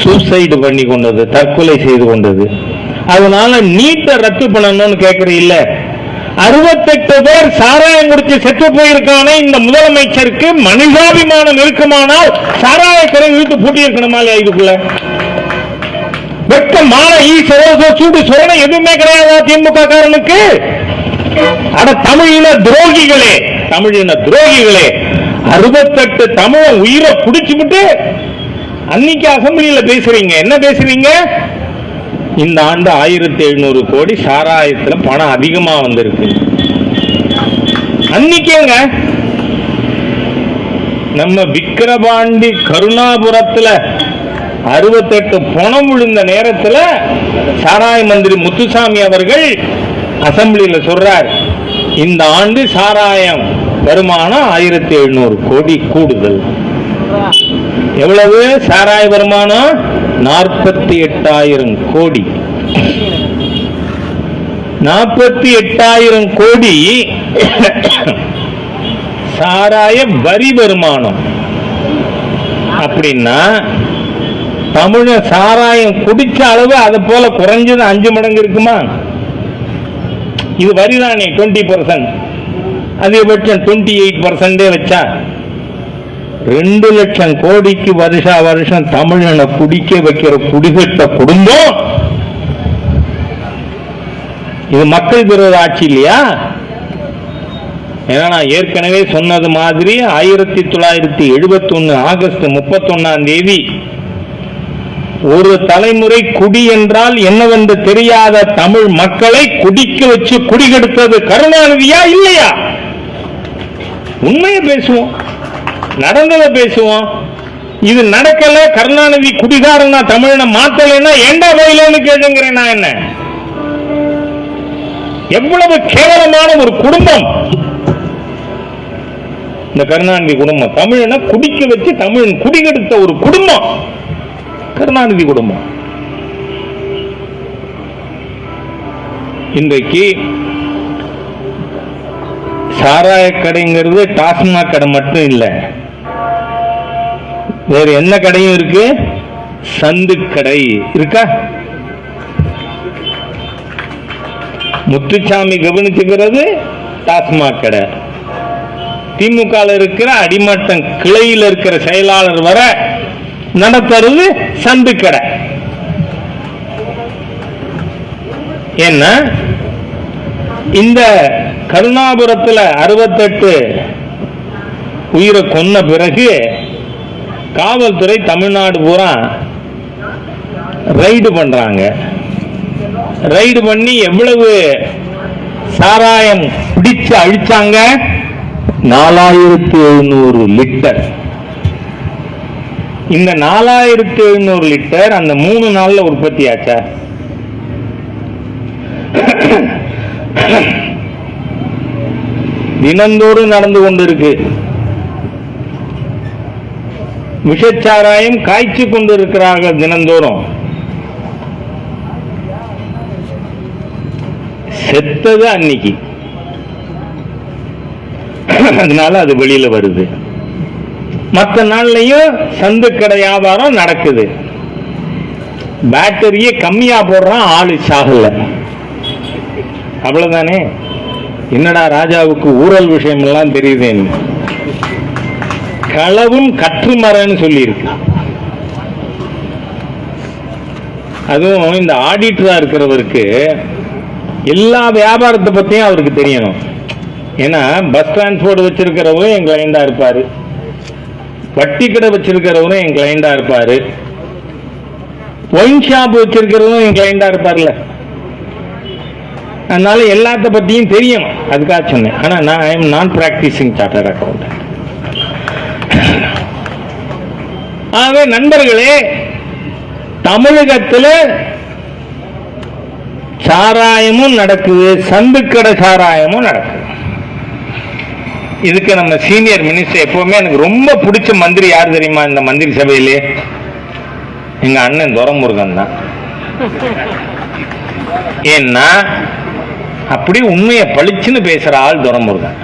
Suicide பண்ணி கொண்டது தற்கொலை செய்து கொண்டது. அதனால நீட்டை ரத்து பண்ணணும்னு கேட்கற இல்ல அறுபத்தெட்டு பேர் சாராயம் குடிச்சு செத்து போயிருக்கானே இந்த முதலமைச்சருக்கு மனிதாபிமானம் இருக்குமானால் சாராய கடை வீட்டு பூட்டி இருக்கணுமா இல்லையா இதுக்குள்ள? வெட்ட மாலை ஈ சரோச சூடு சோழ எதுவுமே கிடையாதா திமுக காரனுக்கு அட தமிழின துரோகிகளே தமிழின துரோகிகளே அறுபத்தெட்டு தமிழ உயிரை புடிச்சுக்கிட்டு அன்னைக்கு அசம்பிளியில பேசுறீங்க. என்ன பேசுறீங்க? இந்த ஆண்டு ஆயிரத்தி எழுநூறு கோடி சாராயத்துல பணம் அதிகமா வந்திருக்கு. அன்னைக்கேங்க நம்ம விக்கிரபாண்டி கருணாபுரத்துல அறுபத்தெட்டு பணம் விழுந்த நேரத்துல சாராய மந்திரி முத்துசாமி அவர்கள் அசம்பிளியில சொல்றார் இந்த ஆண்டு சாராயம் வருமானம் ஆயிரத்தி எழுநூறு கோடி கூடுதல். எவ்வளவு? சாராய வருமானம் நாற்பத்தி எட்டாயிரம் கோடி. நாற்பத்தி எட்டாயிரம் கோடி சாராய வரி வருமானம். அப்படின்னா தமிழ சாராயம் குடிச்ச அளவு அதை போல குறைஞ்சது அஞ்சு மடங்கு இருக்குமா? இது வரி தானே டுவெண்ட்டி பர்சன்ட் அதிகபட்சம் டுவெண்ட்டி எயிட் பர்சன்டே வச்சா ரெண்டு லட்சம் கோடிக்கு வருஷா வருஷம் தமிழனை குடிக்க வைக்கிற குடிகட்ட குடும்பம். இது மக்கள் விரோத ஆட்சி இல்லையா? ஏன்னா நான் ஏற்கனவே சொன்னது மாதிரி ஆயிரத்தி தொள்ளாயிரத்தி எழுபத்தி ஒன்று ஆகஸ்ட் முப்பத்தொன்னாம் தேதி ஒரு தலைமுறை குடி என்றால் என்னவென்று தெரியாத தமிழ் மக்களை குடிக்க வச்சு குடிகெடுத்தது கருணாநிதியா இல்லையா? உண்மையை பேசுவோம் நடந்ததை பேசுவோம். இது நடக்கல கருணாநிதி குடிகாரனா தமிழனை மாத்தலைன்னா ஏண்டா வயலன்னு கேளுங்கிறேன் நான் என்ன? எவ்வளவு கேவலமான ஒரு குடும்பம். இந்த கருணாநிதி குடும்பம் தமிழனை குடிக்க வச்சு தமிழன் குடிகெடுத்த ஒரு குடும்பம். கருணாநிதி குடும்பம். இன்றைக்கு சாராய கடைங்கிறது டாஸ்மாக் கடை மட்டும் இல்லை. வேற என்ன கடையும் இருக்கு? சந்து கடை. இருக்கா? முத்துச்சாமி கவனிச்சுக்கிறது டாஸ்மாக் கடை. திமுக இருக்கிற அடிமட்டம் கிளையில் இருக்கிற செயலாளர் வர நடத்துறது சந்து கடை. ஏன்னா இந்த கருணாபுரத்தில் அறுபத்தெட்டு உயிரை கொன்ன பிறகு காவல்துறை தமிழ்நாடு பூரா ரைடு பண்ணுறாங்க ரைடு பண்ணி எவ்வளவு சாராயம் பிடிச்சு அழிச்சாங்க? நாலாயிரத்தி எழுநூறு லிட்டர். இந்த நாலாயிரத்தி எழுநூறு லிட்டர் அந்த மூணு நாளில் உற்பத்தி ஆச்சா? தினந்தோறும் நடந்து கொண்டிருக்கு. விஷச்சாராயம் காய்ச்சி கொண்டிருக்கிறார்கள் தினந்தோறும். செத்தது அன்னைக்கு. அதனால அது வெளியில வருது. மற்ற நாள்லையும் சந்து கடை வியாபாரம் நடக்குது. பேட்டரியே கம்மியா போடுறான் ஆளு சாகல. அவ்வளவுதானே? என்னடா ராஜாவுக்கு ஊழல் விஷயம் எல்லாம் தெரியுதேன்னு? களவும் கற்றுமரன்னு சொல்லியிருக்கு. அதுவும் இந்த ஆடிட்டரா இருக்கிறவருக்கு எல்லா வியாபாரத்தை பத்தியும் அவருக்கு தெரியணும். ஏன்னா பஸ் டிரான்ஸ்போர்ட் வச்சிருக்கிறவரும் என் கிளைண்டா இருப்பாரு. வட்டி கடை வச்சிருக்கிறவரும் என் கிளைண்டா இருப்பாரு. ஒயின் ஷாப் வச்சிருக்கிறவரும் என் கிளைண்டா இருப்பார்ல. அதனால எல்லாத்த பத்தியும் தெரியும். அதுக்காக சொன்னேன். ஆனா நான் ஐ எம் நான் பிராக்டிசிங் சார்ட்டர் அக்கௌண்ட் ஆகவே நண்பர்களே தமிழகத்தில் சாராயமும் நடக்குது. சந்துக்கடை சாராயமும் நடக்குது. இதுக்கு நம்ம சீனியர் மினிஸ்டர் எப்பவுமே எனக்கு ரொம்ப பிடிச்ச மந்திரி யார் தெரியுமா இந்த மந்திரி சபையிலே? எங்க அண்ணன் துரமுருகன் தான். ஏன்னா அப்படி உண்மையை பளிச்சுன்னு பேசுற ஆள் துரமுருகன்.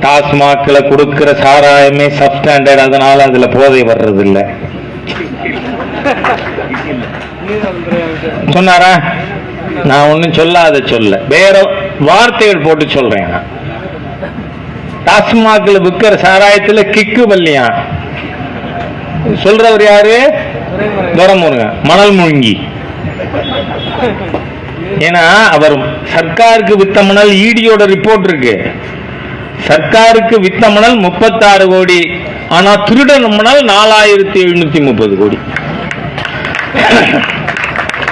டாஸ்மாக்ல கொடுக்கிற சாராயமே சப்ஸ்டாண்டர்ட் அதனால அதுல போதை வர்றது சொன்னாரா? நான் ஒண்ணும் சொல்லாத சொல்ல. வேற வார்த்தைகள் போட்டு சொல்றேன் நான். டாஸ்மாக்ல விற்கிற சாராயத்துல கிக்கு வல்லியா? சொல்றவர் யாரு? துரமுருகன். மணல் முழுங்கி. ஏன்னா அவர் சர்க்காருக்கு வித்த மணல் ஈடியோட ரிப்போர்ட் இருக்கு. சர்க்காருக்கு வித்த மணல் முப்பத்தாறு கோடி. ஆனா திருடன் மணல் நாலாயிரத்தி எழுநூத்தி முப்பது கோடி.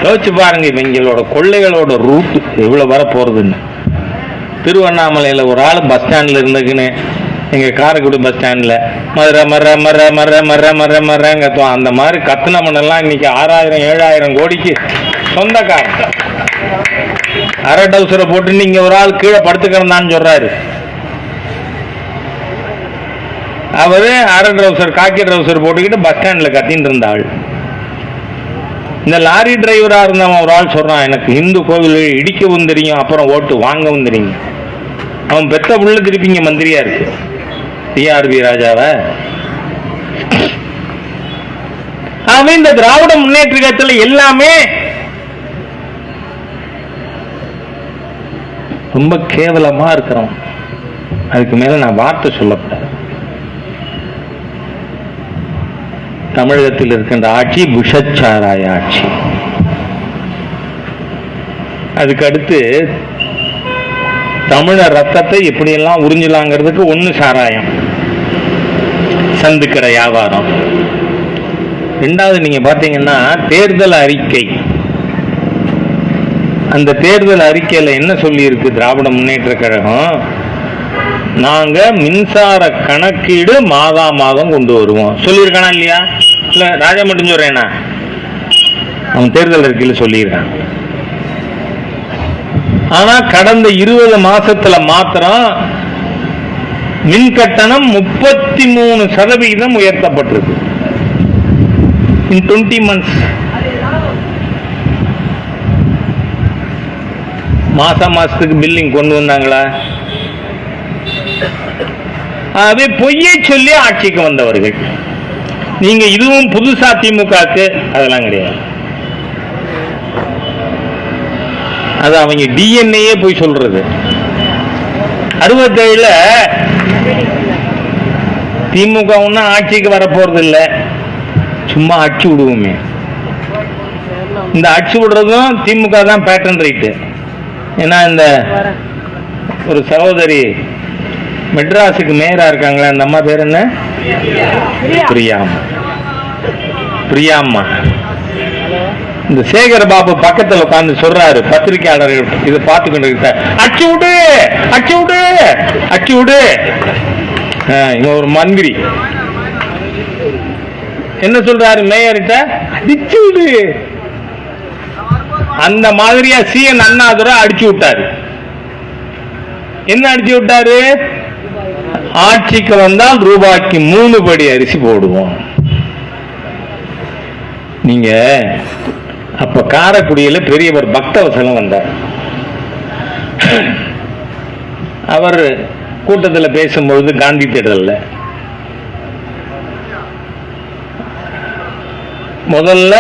யோசிச்சு பாருங்க இவங்களோட கொள்ளைகளோட ரூட் எவ்வளவு வர போறதுன்னு திருவண்ணாமலையில ஒரு ஆள் பஸ் ஸ்டாண்ட்ல இருந்துக்குன்னு எங்க காரைக்குடி பஸ் ஸ்டாண்ட்ல மர மர மர மர மர மர மரங்க அந்த மாதிரி கத்துனமனெல்லாம் இன்னைக்கு ஆறாயிரம் ஏழாயிரம் கோடிக்கு சொந்தக்காரன். அரை டவுசரை போட்டு நீங்க ஒரு ஆள் கீழே படுத்துக்கிறதான்னு சொல்றாரு. அவரு அரை ட்ரௌசர் காக்கி ட்ரௌசர் போட்டுக்கிட்டு பஸ் ஸ்டாண்ட்ல கத்தின்னு இருந்த ஆள் இந்த லாரி டிரைவரா இருந்தவன் ஒரு ஆள் சொல்றான் எனக்கு இந்து கோவில் இடிக்கவும் தெரியும் அப்புறம் ஓட்டு வாங்கவும் தெரியும். அவன் பெத்த புள்ள திருப்பிங்க மந்திரியா இருக்கு. டிஆர்பி ராஜாவை. அவன் இந்த திராவிட முன்னேற்ற கழகத்துல எல்லாமே ரொம்ப கேவலமா இருக்கிறோம். அதுக்கு மேல நான் வார்த்தை சொல்லக்கூடாது. தமிழகத்தில் இருக்கின்ற ஆட்சி விஷச்சாராய ஆட்சி. அதுக்கு அடுத்து தமிழர் ரத்தத்தை எப்படியெல்லாம் உறிஞ்சலாங்கிறதுக்கு ஒண்ணு சாராயம். சந்துக்கடை வியாபாரம். ரெண்டாவது நீங்க பாத்தீங்கன்னா தேர்தல் அறிக்கை. அந்த தேர்தல் அறிக்கையில் என்ன சொல்லியிருக்கு திராவிட முன்னேற்ற கழகம்? நாங்க மின்சார கணக்கீடு மாதா மாதம் கொண்டு வருவோம். சொல்லியிருக்கானா இல்லையா? இல்ல ராஜா மட்டும் சொல்றேனா? அவன் தேர்தல் அறிக்கையில் சொல்லியிருக்கான். ஆனா கடந்த இருபது மாசத்துல மாத்திரம் மின் கட்டணம் முப்பத்தி மூணு சதவிகிதம் உயர்த்தப்பட்டிருக்கு. இன் டுவெண்ட்டி மந்த்ஸ் மாசம் மாசத்துக்கு பில்லிங் கொண்டு வந்தாங்களா? ஆகவே பொய்யை சொல்லி ஆட்சிக்கு வந்தவர்கள். நீங்க இதுவும் புதுசா திமுகக்கு அதெல்லாம் கிடையாது. அது அவங்க டிஎன்ஏயே போய் சொல்றது. அறுபத்தேழுல திமுக ஒன்றும் ஆட்சிக்கு வரப்போறது இல்லை சும்மா அடிச்சு விடுவோமே. இந்த அடிச்சு விடுறதும் திமுக தான் பேட்டன் ரைட்டு ஏன்னா இந்த ஒரு சகோதரி மெட்ராஸுக்கு மேயரா இருக்காங்களே அந்த அம்மா பேர் என்ன? பிரியாம்மா. பிரியாம்மா. இந்த சேகர் பாபு பக்கத்துல உட்கார்ந்து சொல்றாரு பத்திரிகையாளர்கள் இதை பார்த்து கொண்டு இருக்க அச்சு விடு அச்சு விடு அச்சு விடு. இவன் ஒரு மந்திரி. என்ன சொல்றாரு மேயர்கிட்ட? அடிச்சு விடு. அந்த மாதிரியா சிஎன் அண்ணாதுரை அடிச்சு விட்டாரு. என்ன அடிச்சு விட்டாரு? ஆட்சிக்கு வந்தால் ரூபாய்க்கு மூணு படி அரிசி போடுவோம். நீங்க அப்ப காரைக்குடியில பெரியவர் பக்தவசலம் வந்தார். அவர் கூட்டத்தில் பேசும்பொழுது காந்தி தேடல்ல. முதல்ல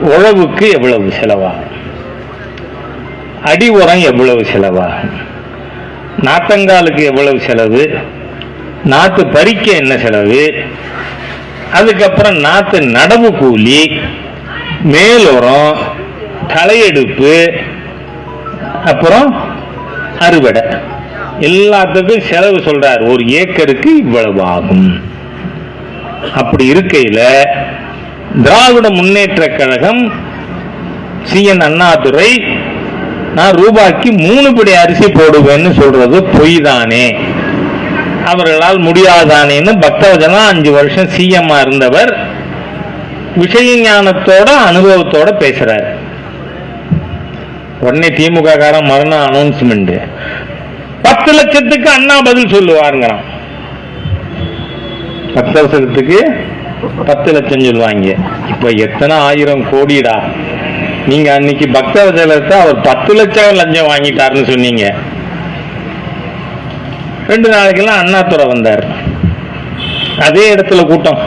உழவுக்கு எவ்வளவு செலவாகும் அடி உரம் எவ்வளவு செலவாகும் நாத்தங்காலுக்கு எவ்வளவு செலவு? நாற்று பறிக்க என்ன செலவு? அதுக்கப்புறம் நாற்று நடவு கூலி மேலுரம் களையெடுப்பு அப்புறம் அறுவடை. எல்லாத்துக்கும் செலவு சொல்றார். ஒரு ஏக்கருக்கு இவ்வளவு ஆகும். அப்படி இருக்கையில் திராவிட முன்னேற்ற கழகம் சி. என். அண்ணாதுரை நான் ரூபாய்க்கு மூணு படி அரிசி போடுவேன்னு சொல்றது பொய் தானே அவர்களால் முடியாதானேன்னு பக்தவஜனா அஞ்சு வருஷம் சிஎம்மா இருந்தவர் விஷய ஞானத்தோட அனுபவத்தோட பேசுறாரு. உடனே திமுக காரன் மரண அனௌன்ஸ்மெண்ட் பத்து லட்சத்துக்கு அண்ணா பதில் சொல்லுவாருங்கிறான். பத்து லட்சத்துக்கு பத்து லட்சம் சொல்லுவாங்க. இப்ப எத்தனை ஆயிரம் கோடிடா? நீங்க அன்னைக்கு பக்தவஜலத்தை அவர் பத்து லட்சம் லஞ்சம் வாங்கிட்டாருன்னு சொன்னீங்க. ரெண்டு நாளைக்கெல்லாம் அண்ணாத்துறை வந்தார். அதே இடத்துல கூட்டம்.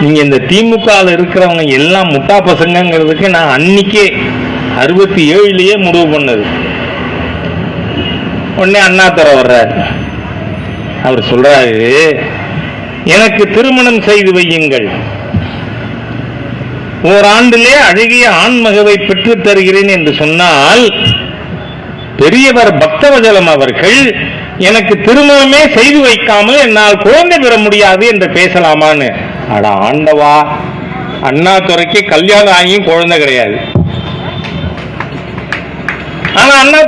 நீங்க இந்த திமுகவில் இருக்கிறவங்க எல்லாம் முட்டா பசங்கிறதுக்கு நான் அன்னைக்கே அறுபத்தி ஏழுலயே முடிவு பண்ணது. உடனே அண்ணாத்துறை வர்றாரு. அவர் சொல்றாரு எனக்கு திருமணம் செய்து வையுங்கள். ஓராண்டிலே அழகிய ஆண்மகவை பெற்றுத் தருகிறேன் என்று சொன்னால் பெரியவர் பக்தவஜலம் அவர்கள் எனக்கு திருமணமே செய்து வைக்காமல் என்னால் குழந்தை பெற முடியாது என்று பேசலாமான்னு. அட ஆண்டவா அண்ணாதுரைக்கு கல்யாணம் ஆகியும் குழந்தை கிடையாது. ஆனா அண்ணா